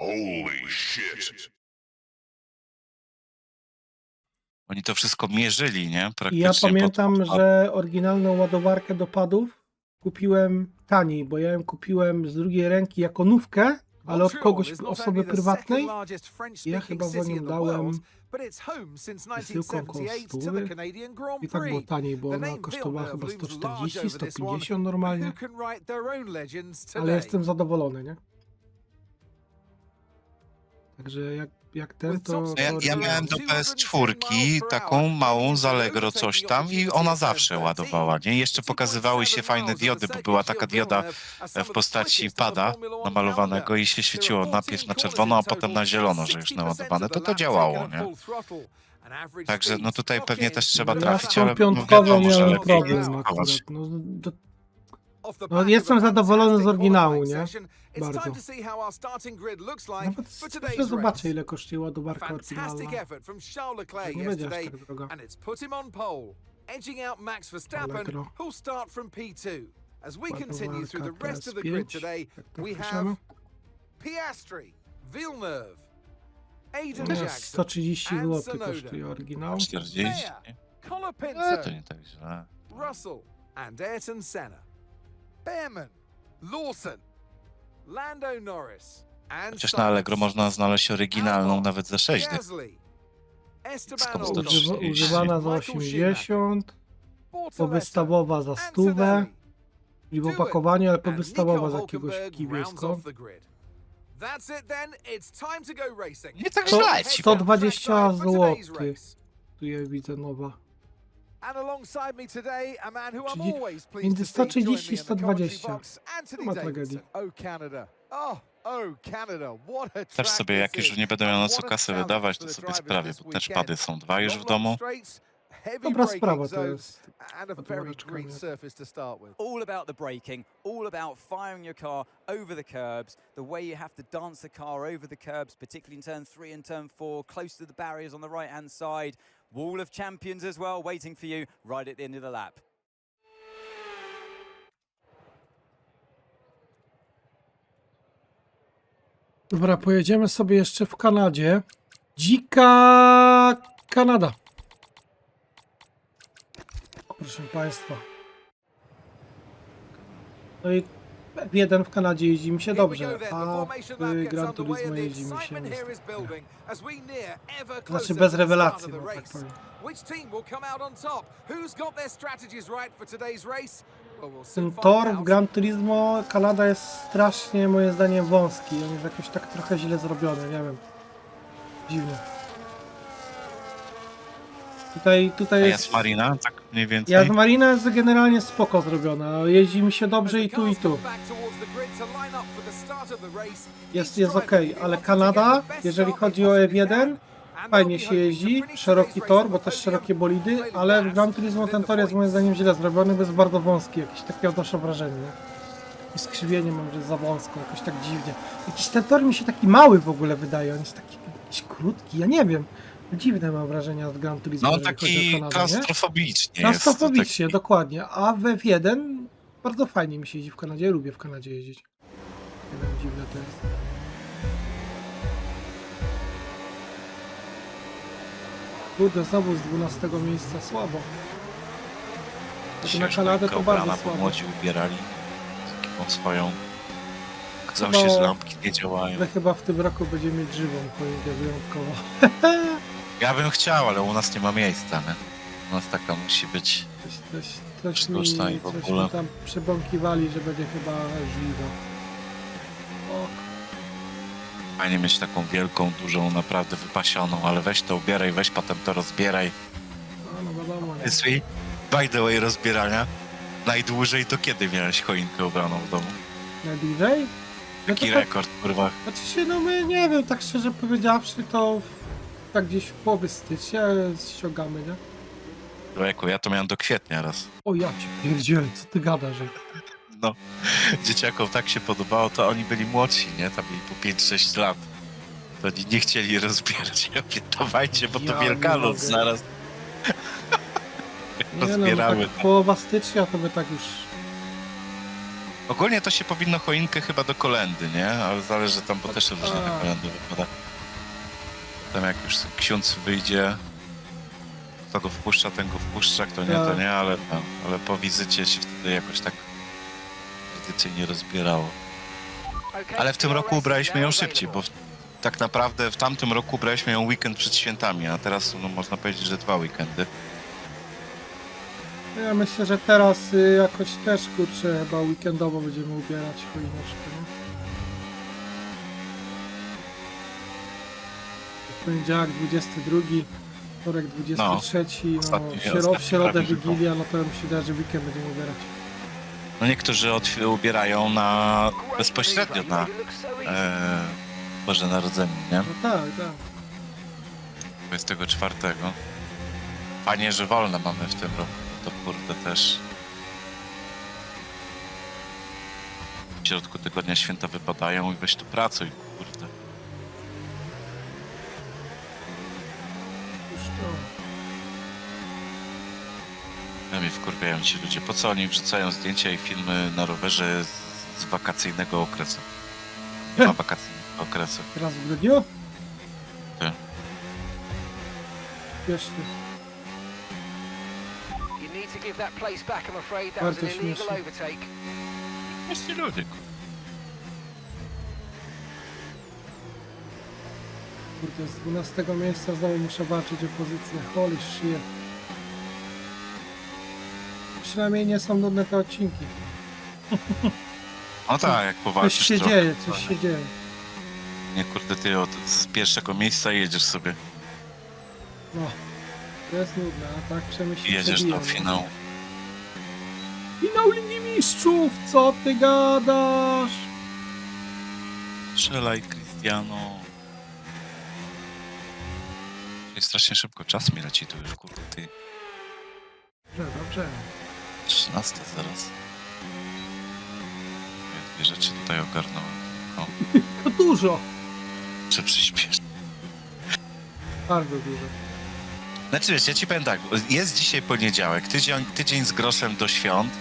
Holy shit. Oni to wszystko mierzyli, nie? I Praktycznie ja pamiętam, pod- że oryginalną ładowarkę do padów kupiłem taniej, bo ja ją kupiłem z drugiej ręki jako nówkę, ale od kogoś, osoby prywatnej. Ja chyba za nią dałem wysyłką koło stówy. I tak było taniej, bo ona kosztowała chyba 140, 150 normalnie. Ale jestem zadowolony, nie? Także jak, jak ten, to... Ja, to ja miałem do PS4 taką małą z Allegro coś tam i ona zawsze ładowała, nie? Jeszcze pokazywały się fajne diody, bo była taka dioda w postaci pada namalowanego i się świeciło najpierw na czerwono, a potem na zielono, że już naładowane, to to działało, nie? Także no tutaj pewnie też trzeba trafić, ale no wiadomo, że lepiej problem zachować. akurat. No, do, No, jestem zadowolony z oryginału, nie? Bardzo. Nawet jeszcze zobaczę, ile kosztuje ładowarka oryginalna. Nie będzie aż tak droga. edging out Max Verstappen, who'll start from P2. As we continue through the rest of the grid PS5. today, we have Piastri, Villeneuve, Aiden No, Jackson, 130 and zł kosztuje oryginał. 40, nie? Colin E, to Pinto, nie tak źle. Russell, and Ayrton Senna. Behrman, Lawson, Lando Norris, Chociaż na Allegro można znaleźć oryginalną nawet za 6 dych. Gasly, Esteban Skąd Ocon, 130? Używa, używana za Michael 80, Bortoleto, powystawowa za stówę, czyli w opakowaniu, ale powystawowa za jakiegoś racing. Nie tak źle ci to down powiem. dwa- 20 trackside for today's złotych. race. Tu je widzę nowa. Czyli always pleased między to see join me 130 i in the commentary 120. box, Anthony Nie ma Davidson. tragedii. Oh Canada. Oh, oh Canada. What a Też track sobie, this jak już is. nie będę miał na And co what a kasę challenge wydawać, for to the sobie drivers sprawię, this bo też weekend. pady są dwa już w Long, long domu. straights, heavy Dobra braking sprawa to zones, jest. And a Pod very woreczkami. green surface to start with. all about the braking, all about firing your car over the curbs, the way you have to dance the car over the curbs, particularly in turn three and turn four, close to the barriers on the right hand side. Wall of champions as well, waiting for you right at the end of the lap. Dobra, pojedziemy sobie jeszcze w Kanadzie. Dzika Kanada. Proszę Państwa. No i F1 w Kanadzie jeździ mi się dobrze, a w gets Gran Turismo jeździ mi się Znaczy bez rewelacji, no tak powiem. Which team will come out on top? Who's got their strategies right for today's race? Well, we'll Ten find tor w. Gran Turismo Kanada jest strasznie moim zdaniem wąski. On jest jakoś tak trochę źle zrobiony, nie wiem. Dziwnie. Tutaj, tutaj jest... jest Marina, tak mniej więcej. Marina jest generalnie spoko zrobiona. Jeździ mi się dobrze i tu i tu. Jest, jest will ale Kanada, jeżeli chodzi o possibly F1, can. And they'll fajnie się jeździ, szeroki tor, bo też szerokie bolidy, ale w Gran Turismo ten tor jest moim zdaniem źle zrobiony, bo jest bardzo wąski, jakieś takie odnoszę wrażenie. nie? I skrzywienie mam, że jest za wąsko, jakoś tak dziwnie. Jakiś ten tor mi się taki mały w ogóle wydaje, on jest taki jakiś krótki, ja nie wiem. Dziwne mam wrażenia z Gran Turismo, No jeżeli chodzi taki o Kanadę, nie? klaustrofobicznie jest. Klaustrofobicznie, taki- dokładnie. A w F1 bardzo fajnie mi się jeździ w Kanadzie. Lubię w Kanadzie jeździć. Nie wiem, dziwne to jest. Kurde, znowu z 12 miejsca słabo. Dzisiaj na Kanadę to choinka bardzo bo słabo. młodzi ubierali z ekipą swoją. Okazało się, że lampki nie działają. Ale chyba w tym roku będziemy mieć żywą choinkę wyjątkowo. Ja bym chciał, ale u nas nie ma miejsca, nie? U nas taka musi być. Coś, coś, coś, mi, Sztuczna i w coś ogóle. mi tam przebąkiwali, że będzie chyba żliwa. O, Fajnie mieć taką wielką, dużą, naprawdę wypasioną, ale weź to ubieraj, weź potem to rozbieraj. no, no wiadomo. nie? Jest by the way, rozbierania. Najdłużej to kiedy miałeś choinkę ubraną w domu? Najdłużej? No Jaki to tak- rekord, kurwa? Znaczy się, no my nie wiem, tak szczerze powiedziawszy, to w- tak gdzieś w połowie stycznia ściągamy, nie? Człowieku, ja to miałem do kwietnia raz. O ja ci pierdzielę, co ty gadasz? że- No, dzieciakom tak się podobało, to oni byli młodsi, nie? Tam mieli po 5-6 lat. To oni nie chcieli rozbierać. Ja mówię, dawajcie, bo Ja to nie Wielkanoc mogę. zaraz. Nie no, Rozbieramy. tak połowa stycznia to by tak już... Ogólnie to się powinno choinkę chyba do kolendy, nie? Ale zależy tam, bo też różnie na A. kolendy wypada. Tam jak już ksiądz wyjdzie, kto go wpuszcza, ten go wpuszcza, kto nie, to Tak. nie, ale, no, ale po wizycie się wtedy jakoś tak tradycyjnie rozbierało. Ale w tym roku ubraliśmy ją szybciej, bo w, tak naprawdę w tamtym roku ubraliśmy ją weekend przed świętami, a teraz no, można powiedzieć, że dwa weekendy. No Ja myślę, że teraz y, jakoś też kurczę chyba weekendowo będziemy ubierać choineczkę, nie? Poniedziałek 22, wtorek 23, no, ostatni- w, środę Wigilia, no to ja myślę, że weekend będziemy ubierać. No niektórzy ubierają na bezpośrednio na e, Boże Narodzenie, nie? No tak, tak. 24. Fajnie, że wolne mamy w tym roku. To kurde też. W środku tygodnia święta wypadają i weź tu pracuj, kurde. Już to. Ja mi wkurwiają ci ludzie. Po co oni wrzucają zdjęcia i filmy na rowerze z, z wakacyjnego okresu? Nie ma wakacyjnego okresu. Teraz w grudniu? Tak. Śmieszny. You need to give that place back, I'm afraid. That Bardzo was an illegal śmieszne. overtake. Jest ci ludzie, kurde. Kurde, z 12 miejsca znowu muszę walczyć o pozycję. Holy shit. Przynajmniej nie są nudne te odcinki. No tak, jak Coś powalczysz się trochę. dzieje, coś się dzieje. Nie kurde, ty od, z pierwszego miejsca jedziesz sobie. No. To jest nudne, a tak I jedziesz do finału. Finał Ligi Mistrzów! Co ty gadasz? Strzelaj, Cristiano. Ej, Strasznie szybko czas mi leci tu już, kurde, ty. Dobrze, dobrze. 13 zaraz. Ja dwie rzeczy tutaj ogarnąłem. O, To dużo. czy przyspiesz. Bardzo dużo. Znaczy wiesz, ja ci powiem tak, jest dzisiaj poniedziałek, tydzień, tydzień z groszem do świąt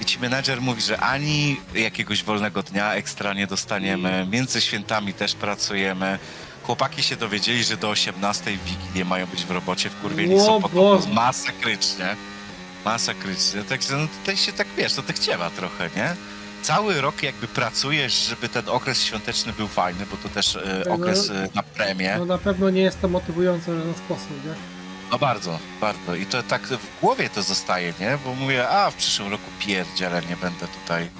i ci menadżer mówi, że ani jakiegoś wolnego dnia ekstra nie dostaniemy, między świętami też pracujemy. Chłopaki się dowiedzieli, że do 18 w Wigilię mają być w robocie, w kurwieli O są po Boże. masakrycznie. Masakrycznie. Także no tutaj się tak, wiesz, to tak chciała trochę, nie? Cały rok jakby pracujesz, żeby ten okres świąteczny był fajny, bo to też e, Tego- okres e, na premię. No na pewno nie jest to motywujące w żaden sposób, nie? No bardzo, bardzo. I to tak w głowie to zostaje, nie? Bo mówię, a w przyszłym roku pierdziele, nie będę tutaj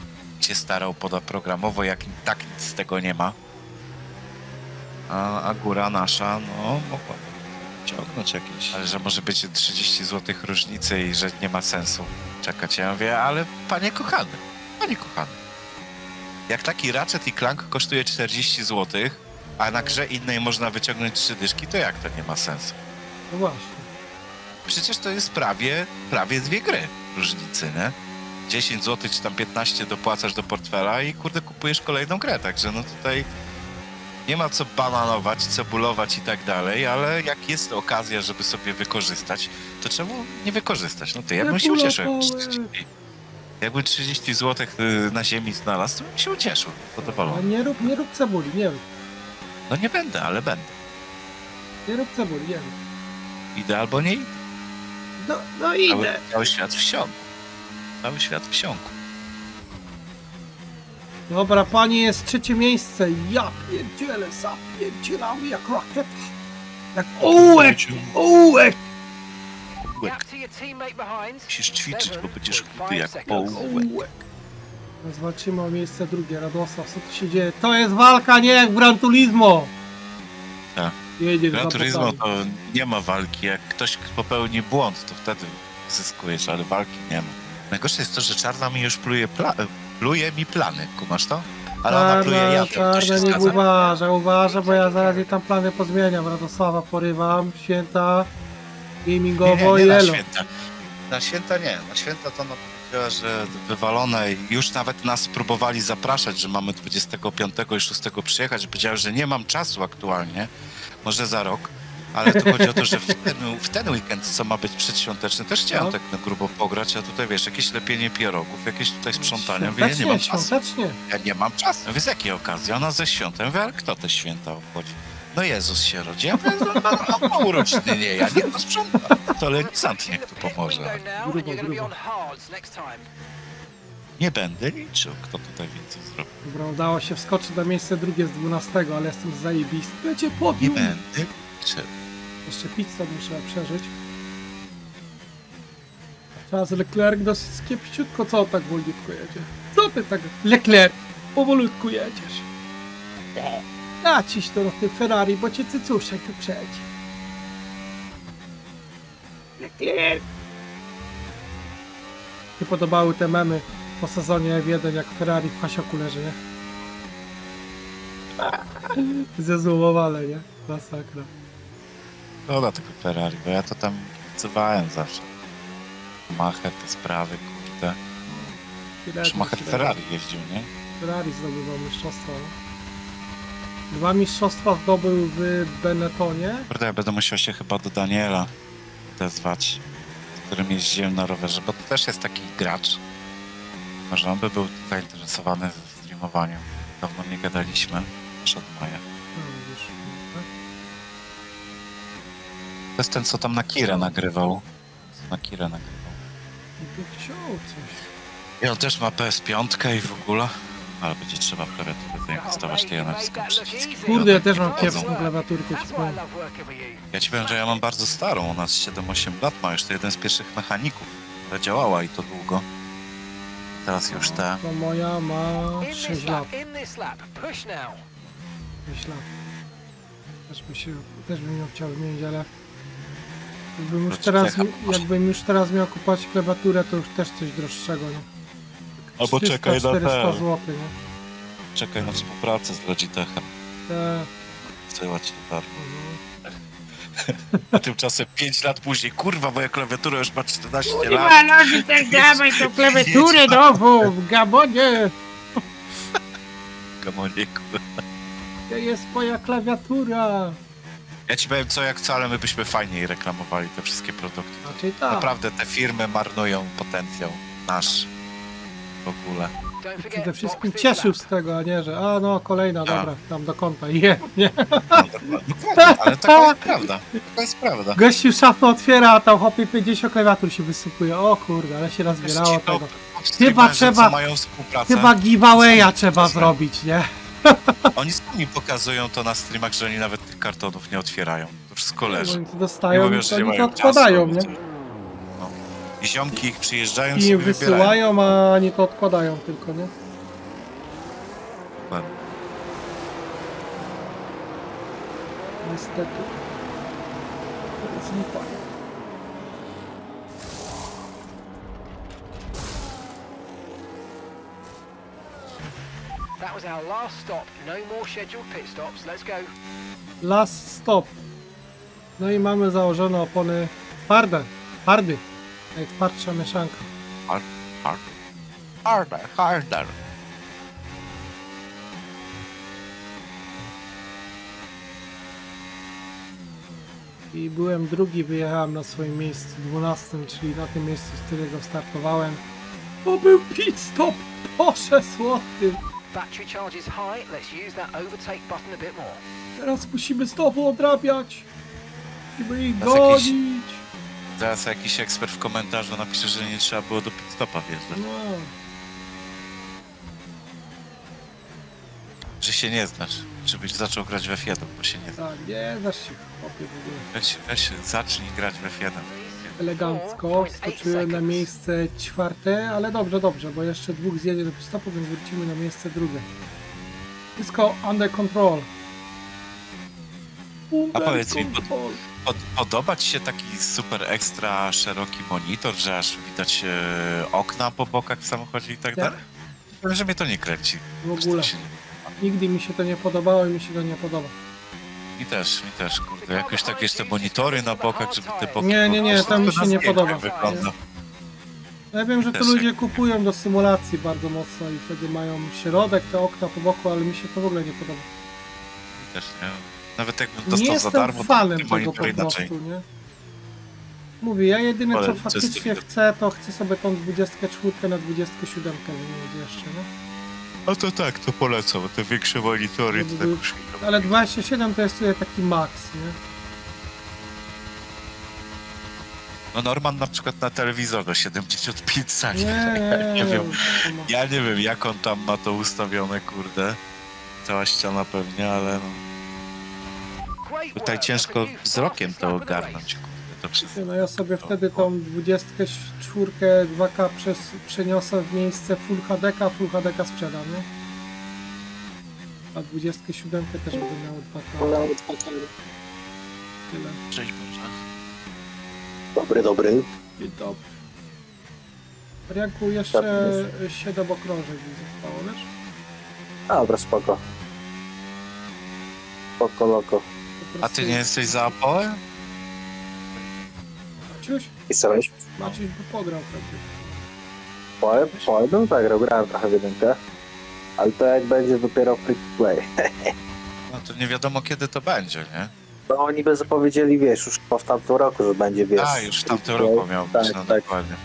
się starał podaprogramowo, jak i tak nic z tego nie ma. A, a góra nasza, no, mogła ciągnąć jakieś. Ale że może być 30 zł różnicy i że nie ma sensu czekać. Ja mówię, ale panie kochany, panie kochany. Jak taki Ratchet i Clank kosztuje 40 zł, a na grze innej można wyciągnąć trzy dyszki, to jak to nie ma sensu? No właśnie. Przecież to jest prawie, prawie dwie gry różnicy, nie? 10 zł czy tam 15 dopłacasz do portfela i kurde kupujesz kolejną grę, także no tutaj nie ma co bananować, cebulować i tak dalej, ale jak jest okazja, żeby sobie wykorzystać, to czemu nie wykorzystać? No to ja bym się ucieszył. jakby 30 Jakbym 30 zł na ziemi znalazł, to bym się ucieszył, Ale zadowolony. nie rób, nie rób cebuli, nie rób. No nie będę, ale będę. Nie rób cebuli, nie rób. Idę albo nie idę. No, no Cały, idę. cały świat wsiąkł. Cały świat wsiąkł. Dobra, panie jest trzecie miejsce. Ja pierdzielę, zapierdzielam jak rakieta. Jak ołek, ołek, behind. Musisz ćwiczyć, bo będziesz chudy jak ołek. Zwalczymy o miejsce drugie. Radosław, co tu się dzieje? To jest walka, nie jak w Gran Turismo. Tak. Jedziesz Gran Turismo to nie ma walki. Jak ktoś popełni błąd, to wtedy zyskujesz, ale walki nie ma. Najgorsze jest to, że czarna mi już pluje, pla pluje mi plany, kumasz to? Ale ona pluje jadem, to się czarna, nie zgadza. uważa, uważa, bo ja zaraz jej tam plany pozmieniam. Radosława porywam, święta Nie, gamingowo nie, i nie na elo. święta. Na święta nie. Na święta to ona powiedziała, że wywalone. Już nawet nas próbowali zapraszać, że mamy 25 i 6 przyjechać. Powiedziała, że nie mam czasu aktualnie. Może za rok. Ale tu chodzi o to, że w ten, w ten weekend, co ma być przedświąteczny, też chciałem No. tak na grubo pograć, a tutaj wiesz, jakieś lepienie pierogów, jakieś tutaj sprzątania, mówię, ja nie mam czasu. świątecznie. Ja nie mam czasu. Mówię, z jakiej okazji? Ona ze świątem, ale kto te święta obchodzi? No Jezus się rodzi. Ja mówię, no, no, no nie ja, niech to sprząta. To lenizant niech tu pomoże. Grubo, grubo. Nie będę liczył, kto tutaj więcej zrobi. Dobra, udało się wskoczyć na miejsce drugie z 12, ale jestem zajebisty. Będzie Nie podium. będę liczył. Jeszcze stop muszę przeżyć. Teraz Leclerc dosyć kiepściutko, co on tak wolniutko jedzie? Co ty tak... Leclerc, powolutku jedziesz. Naciś to na tym Ferrari, bo cię cycuszek wyprzedzi. Leclerc! Mi podobały te memy po sezonie F1, jak Ferrari w hasioku leży, nie? Zezłomowane, nie? Masakra. Szkoda tego Ferrari, bo ja to tam kibicowałem zawsze. Schumacher, te sprawy, kurde. Tyle, Schumacher. Ferrari jeździł, nie? Ferrari zdobywał mistrzostwo. Dwa mistrzostwa zdobył w Benettonie. Kurde, ja będę musiał się chyba do Daniela odezwać, z którym jeździłem na rowerze, bo to też jest taki gracz. Może on by był zainteresowany streamowaniem. Dawno nie gadaliśmy, też od Maja. No, widzisz, no, To jest ten, co tam na Kirę nagrywał. Na Kirę nagrywał. tu wziął coś. I on też ma PS5 i w ogóle. Ale będzie trzeba w klawiaturę zainwestować, to ja naciskam przyciski. Kurde, ja też mam kiepską klawiaturkę, ci powiem. Ja ci powiem, że ja mam bardzo starą, u nas 7-8 lat ma, już to jeden z pierwszych mechaników, która działała i to długo. Teraz już te. To moja ma In 6 this lat. lap, in this lap, push now. 6 lat. Też by się, też bym ją chciał zmienić, ale jakbym już To teraz, jakbym już teraz miał kupować klawiaturę, to już też coś droższego, nie? Albo czekaj na 400 te. zł, nie? Czekaj na współpracę z Logitechem. Te, Wysyłać ci darmo. mhm. A tymczasem 5 lat później, kurwa, moja klawiatura już ma 14 Chyba lat. Logitech, dawaj tą klawiaturę nową w Gabonie! Gamonie, kurwa. Gdzie jest moja klawiatura? Ja ci powiem co jak co, ale my byśmy fajniej reklamowali te wszystkie produkty. Raczej tak. Naprawdę te firmy marnują potencjał nasz w ogóle. Przede box wszystkim cieszył z tego, a nie, że a no kolejna, Tak. dobra, tam do konta, je, nie. No, dokładnie, ale taka jest prawda. Taka jest prawda. Gościu szafę otwiera, a tam hopie 50 klawiatur się wysypuje. O kurde, ale się nazbierało Ci to- tego. streamerzy, trzeba- mają współpracę, Chyba giveawaya trzeba zrobić, nie? oni sami pokazują to na streamach, że oni nawet tych kartonów nie otwierają. To wszystko leży. Oni to Nie dostają, mówią, że nie oni to mają odkładają, czasu. nie? No. I ziomki ich przyjeżdżają I sobie wybierają. wysyłają, a oni to odkładają tylko, nie? Niestety. To jest lipa. That was our last stop. No more scheduled pit stops. Let's go. Last stop. No i mamy założone opony twarde, twardy. Najtwardsza mieszanka. Harder. Harder, harder. I byłem drugi, wyjechałem na swoim miejscu 12, czyli na tym miejscu, z którego startowałem. To był pit stop! Boże złoty! Battery charge is high. Let's use that overtake button a bit more. Teraz musimy znowu odrabiać! Musimy ich Teraz jakiś- gonić! Zaraz jakiś ekspert w komentarzu napisze, że nie trzeba było do pit stopa wjeżdżać. No, Że się nie znasz. Żebyś zaczął grać w F1, bo się nie znasz. tak, nie dasz się chłopie w ogóle. Weź, weź zacznij grać w F1. Elegancko, skoczyłem na miejsce czwarte, ale dobrze, dobrze, bo jeszcze dwóch zjedzie do stopu, więc wrócimy na miejsce drugie. Wszystko under control. Under A powiedz mi, control. Pod, podoba ci się taki super ekstra szeroki monitor, że aż widać e, okna po bokach w samochodzie i tak Nie. dalej? Powiem, że mnie to nie kręci. W ogóle. Się- Nigdy mi się to nie podobało i mi się to nie podoba. Mi też, mi też, kurde. Jakoś tak jeszcze te monitory na bokach, żeby te boki... Nie, nie, nie, to mi się nie zdjęciach podoba. Wygląda. Ja wiem, że to Też ludzie kupują do symulacji bardzo mocno i wtedy mają środek, te okna po boku, ale mi się to w ogóle nie podoba. Mi też, nie? Nawet jakbym Nie dostał za jestem darmo, fanem to tego monitor po inaczej. prostu, nie? Mówię, ja jedyne Ale co faktycznie widok. chcę, to chcę sobie tą 24 na 27 wymienić jeszcze, nie? No to tak, to polecam, te większe monitory to Żeby tak już... Ale 27 to jest sobie taki max, nie? No Norman na przykład na telewizorze 75 cali. Nie, ja nie wiem, ja nie wiem jak on tam ma to ustawione, kurde. Cała ściana pewnie, ale no, tutaj ciężko wzrokiem to ogarnąć, kurde, to wszystko. No ja sobie wtedy tą 24 2K przez, przeniosę w miejsce Full HDK, Full HDK sprzedam, nie? A 27 też będę miał 2K. Tyle. Cześć Boże. Dobry, dobry. Dzień dobry. Marianku, jeszcze 7 okrążeń mi zostało, wiesz? A, dobra, spoko. Spoko, loko. Po A prostu- ty nie jesteś za Apolem? Maciuś? Pisałeś? Maciuś by pograł pewnie. Poem? Poem bym zagrał, grałem trochę w jedynkę. Ale to jak będzie dopiero free to play. No to nie wiadomo kiedy to będzie, nie? No oni by zapowiedzieli, wiesz, już chyba w tamtym roku, że będzie, wiesz... A, już w tamtym free to play. roku miał być, Tak, no tak. dokładnie.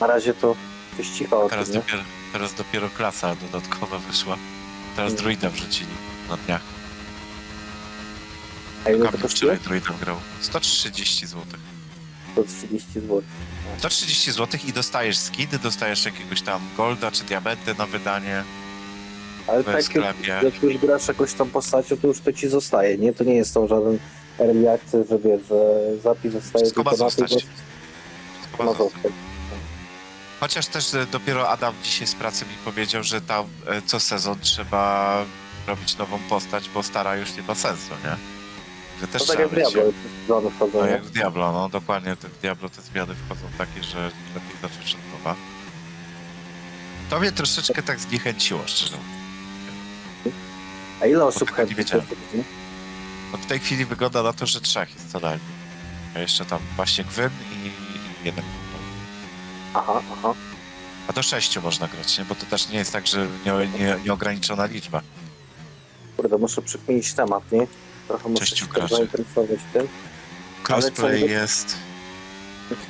Na razie to coś cicho o Teraz tym, nie? dopiero, teraz dopiero klasa dodatkowa wyszła. Teraz Mm. druida wrzucili na dniach. A ile to Kamil kosztuje? wczoraj druidem grał. 130 zł. 130 zł. 130 zł i dostajesz skiny, dostajesz jakiegoś tam golda czy diamenty na wydanie Ale w tak, jak, sklepie. jak już grasz jakąś tą postacią, to już to ci zostaje, nie? To nie jest to żaden early access, że wiesz, że zapis zostaje Wszystko ma tylko na zostać. tym, Wszystko ma ma zostać. Chociaż też dopiero Adam dzisiaj z pracy mi powiedział, że tam e, co sezon trzeba robić nową postać, bo stara już nie ma sensu, nie? Że też To tak trzeba jak mieć- Diablo, wchodzą, No nie? jak w Diablo, no dokładnie te- w Diablo te zmiany wchodzą takie, że lepiej zacząć od nowa. To mnie troszeczkę tak zniechęciło, szczerze mówiąc. A ile osób nie chętnie wiedziałem. zrobi? No w tej chwili wygląda na to, że trzech jest co najmniej. A jeszcze tam właśnie Gwyn i, i jeden. Aha, aha. A do sześciu można grać, nie? Bo to też nie jest tak, że nie, nie, nieograniczona liczba. Kurde, muszę przykminić temat, nie? Trochę muszę Sześciu się tak zainteresować tym. Crossplay co- jest...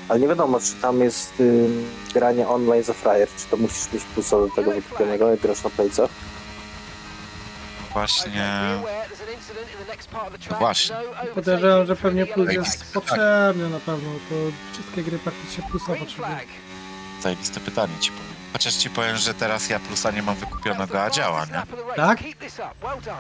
Ale nie wiadomo, czy tam jest ym, granie online za frajer, czy to musisz mieć plusa do tego wykupionego, jak grasz na playce. Właśnie... No właśnie. Podejrzewam, że pewnie plus jest potrzebny na pewno, to wszystkie gry praktycznie plusa potrzebują. Zajebiste pytanie ci powiem. Chociaż ci powiem, że teraz ja plusa nie mam wykupionego, a działa, nie? Tak?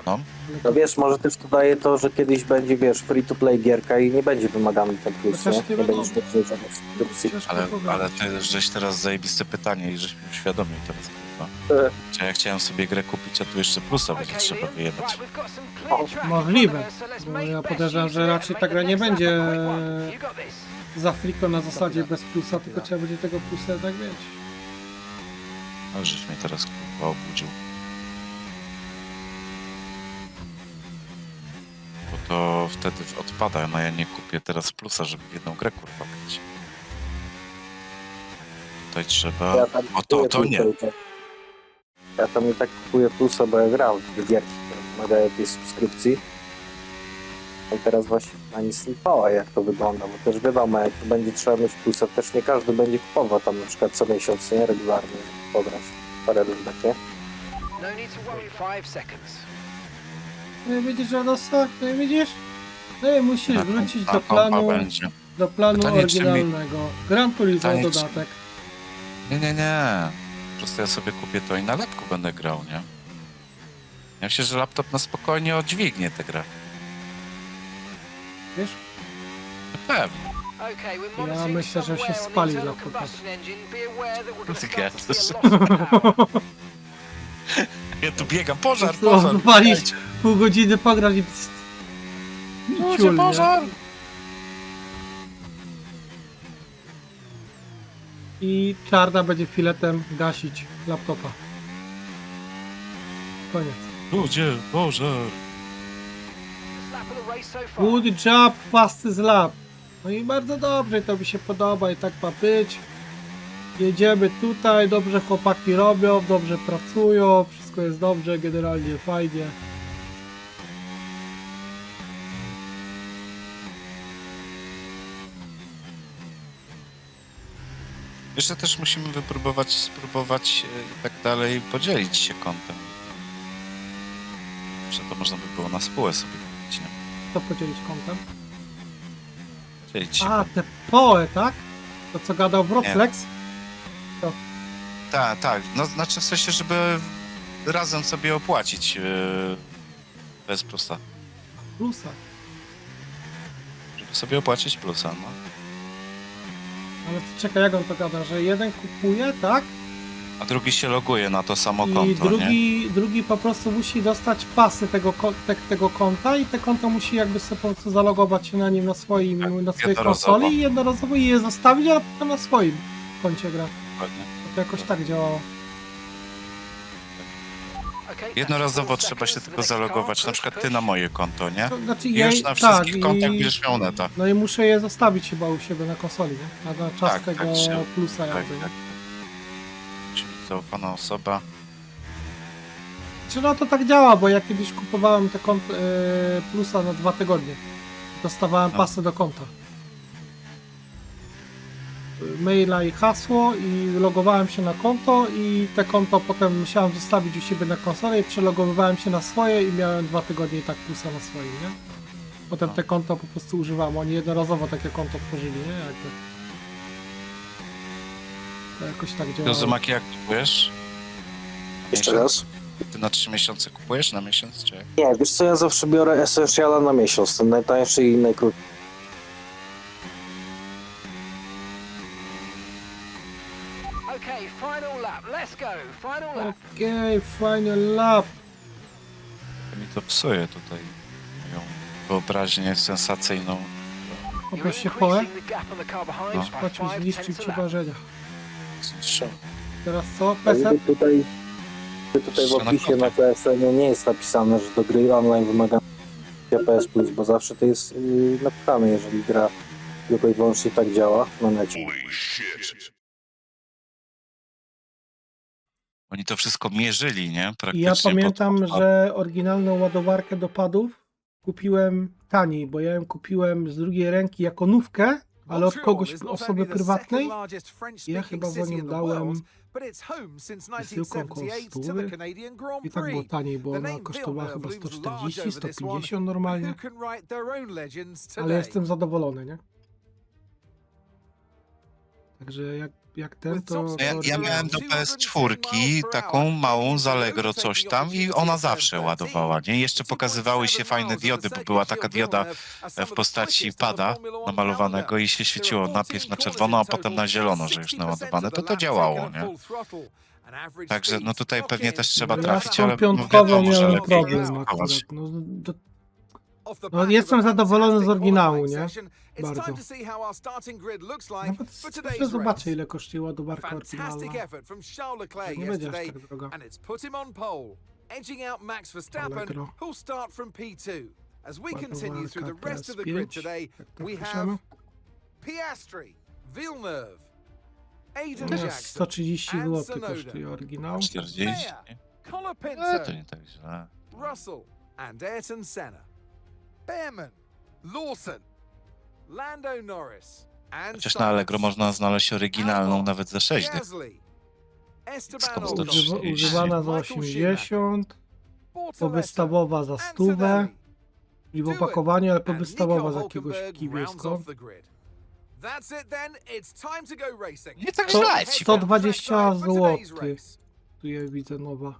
No. No wiesz, może też to daje to, że kiedyś będzie, wiesz, free to play gierka i nie będzie wymagany ten plus, Chociaż nie? nie Nie wiadomo. będziesz mieć żadnych subskrypcji. Ciężko Ale, powiedzieć. ale ty żeś teraz zajebiste pytanie i żeś mi uświadomił teraz, kurwa. E. Czy ja chciałem sobie grę kupić, a tu jeszcze plusa będzie trzeba wyjebać. Możliwe, bo ja podejrzewam, że raczej ta gra nie będzie za friko na zasadzie bez plusa, tylko trzeba będzie tego plusa jednak mieć. No, żeś mnie teraz kurwa obudził. Bo to wtedy odpada, no ja nie kupię teraz plusa, żeby w jedną grę kurwa grać. Tutaj trzeba... Ja tam O to, to nie. tak. Ja tam i tak kupuję plusa, bo ja gram w gierki, które wymagają tej subskrypcji. I teraz właśnie na nic nie pała, jak to wygląda, bo też wiadomo, jak to będzie trzeba mieć plusa, też nie każdy będzie kupował tam na przykład co miesiąc, nie? Regularnie pograć parę różnych, nie? No need to worry, five seconds. No i widzisz, że no nie widzisz? No i musisz Ta- wrócić do planu, będzie. do planu Pytanie, czy mi- oryginalnego. Gran Turismo Pytanie, czy- dodatek. Nie, nie, nie. Po prostu ja sobie kupię to i na lapku będę grał, nie? Ja myślę, że laptop na spokojnie odźwignie tę grę. Wiesz? No Pewnie. Ja myślę, że się spali internal laptopa. combustion engine. Be aware that we're gonna Ty start to see gadasz. a loss of power. Ja tu biegam, pożar, pożar! Dajcie. Pół godziny pograć i... pst. I Ludzie, nie? pożar! I czarna będzie filetem gasić laptopa. Koniec. Ludzie, pożar! Good job, fasty slap. No i bardzo dobrze, to mi się podoba i tak ma być. Jedziemy tutaj, dobrze chłopaki robią, dobrze pracują, wszystko jest dobrze, generalnie fajnie. Jeszcze też musimy wypróbować, spróbować e, i tak dalej podzielić się kątem. Że to można by było na spółę sobie kupić, nie? To podzielić kątem? A, te poe, tak? To co gadał Wroclex? Tak, tak. No znaczy w sensie, żeby razem sobie opłacić e, bez plusa. Plusa. Żeby sobie opłacić plusa, no. Ale czekaj, jak on to gada, że jeden kupuje, tak? A drugi się loguje na to samo I konto, nie? drugi, drugi po prostu musi dostać pasy tego, te, tego konta i te konto musi jakby sobie po prostu zalogować się na nim na swoim, Tak, na swojej konsoli i jednorazowo je zostawić, ale potem na swoim koncie gra. Dokładnie. To jakoś tak działało. Jednorazowo trzeba się tylko zalogować, na przykład ty na moje konto, nie? To znaczy I ja, już na tak, wszystkich i- kontach będziesz miał neta. No i muszę je zostawić chyba u siebie na konsoli, nie? Na, na czas Tak, tego tak plusa Tak, jakby. tak. Być zaufana osoba. Czy no to tak działa, bo ja kiedyś kupowałem te kont e, plusa na dwa tygodnie. Dostawałem No. pasy do konta. Maila i hasło i logowałem się na konto i te konto potem musiałem zostawić u siebie na konsolę i przelogowywałem się na swoje i miałem dwa tygodnie i tak plusa na swoim, nie? Potem No. te konto po prostu używałem, oni jednorazowo takie konto tworzyli, nie? Jakby. To jakoś tak działało. Rozumaki jak kupujesz? Jeszcze raz? Ty na trzy miesiące kupujesz? Na miesiąc czy jak? Nie, wiesz co, ja zawsze biorę Essentiala na miesiąc, ten najtańszy i najkrótszy. Okay, final lap. Let's go. Final lap. Okej, fajny lap. Mi to psuje tutaj moją wyobraźnię sensacyjną. You're Pokaż się połę. increasing the gap on the car behind No. five zniszczył tenths ci lap. Strzał. Teraz co? Peset? niby tutaj, tutaj w opisie na. PSN nie jest napisane, że do gry online wymaga PS Plus, bo zawsze to jest yy, napisane, jeżeli gra tylko i wyłącznie tak działa na necie. Oni to wszystko mierzyli, nie? I Praktycznie ja pod- pamiętam, pod- że oryginalną ładowarkę do padów kupiłem taniej, bo ja ją kupiłem z drugiej ręki jako nówkę, ale od kogoś, osoby prywatnej. Ja chyba za nią dałem wysyłką koło stówy i tak było taniej, bo ona kosztowała chyba 140, 150 normalnie, ale jestem zadowolony, nie? Także jak, jak ten, to... Ja, ja miałem do PS4 taką małą z Allegro coś tam i ona zawsze ładowała, nie? Jeszcze pokazywały się fajne diody, bo była taka dioda w postaci pada namalowanego i się świeciło najpierw na czerwono, a potem na zielono, że już naładowane, to to działało, nie? Także no tutaj pewnie też trzeba trafić, ale no wiadomo, że lepiej problem akurat. No, No, jestem zadowolony z oryginału, nie? Bardzo. Nawet że zobaczę ile kosztuje ładowarka oryginalna. Nie będzie aż tak droga. Edging out Max Verstappen, who'll start from P2. As we continue through the rest of the grid PS5. today, Jak to we have Piastri, Villeneuve, Aiden No, Jackson, 130 and zł Sonoda. kosztuje oryginał. 40, nie? Colin to Pinto, nie tak. Russell, and Ayrton Senna. Behrman, Lawson, Lando Norris, Chociaż na Allegro Sainz. można znaleźć oryginalną nawet za 6 dych. Gasly, Esteban Skąd Ocon, 130? Używa, używana za Michael 80, Bortoleto, powystawowa za stówę, czyli w opakowaniu, ale powystawowa za jakiegoś racing. Nie tak źle Head ci to down powiem. 20 trackside for today's złotych. race. Tu je widzę nowa.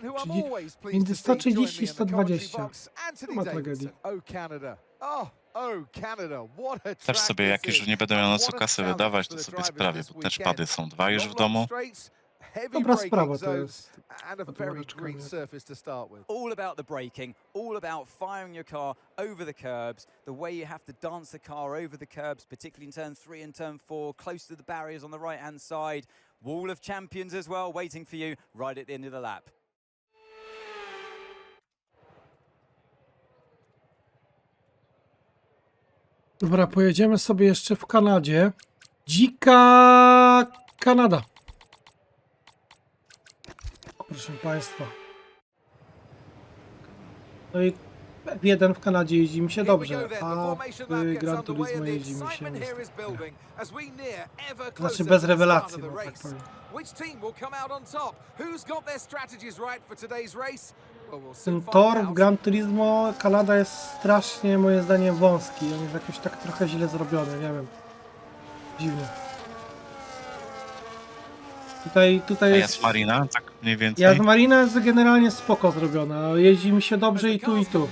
Czyli always pleased między to see join me 130 i in the commentary 120. box, Anthony Nie ma Davidson. tragedii. Oh Canada. Oh, oh Canada. What a Też track sobie, this jak już is. nie będę miał na And co what a kasy challenge wydawać, for to the sobie drivers sprawię, this bo też weekend. pady są dwa już w Long, long domu. straights, heavy Dobra braking sprawa to zones, jest. And a Pod very woreczkami. green surface to start with. all about the braking, all about firing your car over the curbs, the way you have to dance the car over the curbs, particularly in turn three and turn four, close to the barriers on the right hand side. Wall of champions as well, waiting for you right at the end of the lap. Dobra, pojedziemy sobie jeszcze w Kanadzie. Dzika Kanada. Proszę Państwa. No i F1 w Kanadzie jeździ mi się dobrze, a w gets Gran Turismo jeździ mi się niestety. Znaczy bez rewelacji, no tak powiem. Which team will come out on top? Who's got their strategies right for today's race? Well, we'll Ten tor w. Gran Turismo Kanada jest strasznie moim zdaniem wąski. On jest jakoś tak trochę źle zrobiony, nie wiem. Dziwnie. Tutaj, tutaj A jest... jest Marina, tak mniej więcej. Ja z Marina jest generalnie spoko zrobiona. Jeździ mi się dobrze i tu i tu.